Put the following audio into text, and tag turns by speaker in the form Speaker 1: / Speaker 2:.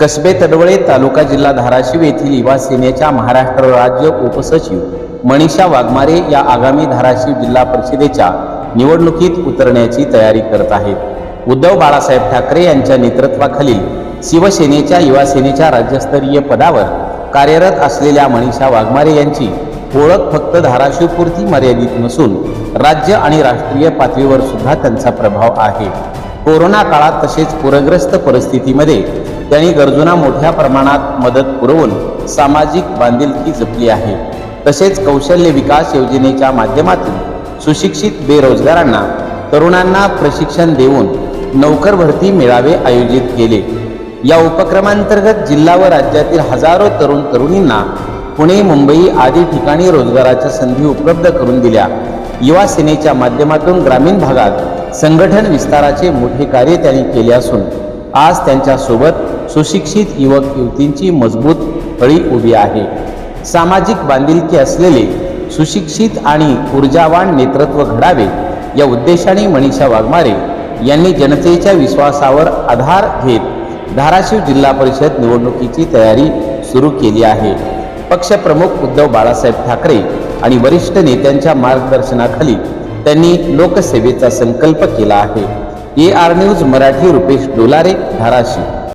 Speaker 1: कसबे तडवळे तालुका जिल्हा धाराशिव येथील युवा सेनेच्या महाराष्ट्र राज्य उपसचिव मनीषा वाघमारे या आगामी धाराशिव जिल्हा परिषदेच्या निवडणुकीत उतरण्याची तयारी करत आहेत. उद्धव बाळासाहेब ठाकरे यांच्या नेतृत्वाखालील शिवसेनेच्या युवा सेनेच्या राज्यस्तरीय पदावर कार्यरत असलेल्या मनीषा वाघमारे यांची ओळख फक्त धाराशिवपुरती मर्यादित नसून राज्य आणि राष्ट्रीय पातळीवर सुद्धा त्यांचा प्रभाव आहे. कोरोना काळात तसेच पूरग्रस्त परिस्थितीमध्ये त्यांनी गरजूंना मोठ्या प्रमाणात मदत पुरवून सामाजिक बांधिलकी जपली आहे. तसेच कौशल्य विकास योजनेच्या माध्यमातून सुशिक्षित बेरोजगारांना तरुणांना प्रशिक्षण देऊन नोकर भरती मेळावे आयोजित केले. या उपक्रमांतर्गत जिल्हा व राज्यातील हजारो तरुण तरुणींना पुणे मुंबई आदी ठिकाणी रोजगाराच्या संधी उपलब्ध करून दिल्या. युवा सेनेच्या माध्यमातून ग्रामीण भागात संघटन विस्ताराचे मोठे कार्य त्यांनी केले असून आज त्यांच्यासोबत सुशिक्षित युवक युवतींची मजबूत फळी उभी आहे. सामाजिक बांधिलकी असलेले सुशिक्षित आणि ऊर्जावान नेतृत्व घडावे या उद्देशाने मनीषा वाघमारे यांनी जनतेच्या विश्वासावर आधार घेत धाराशिव जिल्हा परिषद निवडणुकीची तयारी सुरू केली आहे. पक्षप्रमुख उद्धव बाळासाहेब ठाकरे आणि वरिष्ठ नेत्यांच्या मार्गदर्शनाखाली त्यांनी लोकसेवेचा संकल्प केला आहे. A R news Marathi Rupesh Dolare Dharashiv.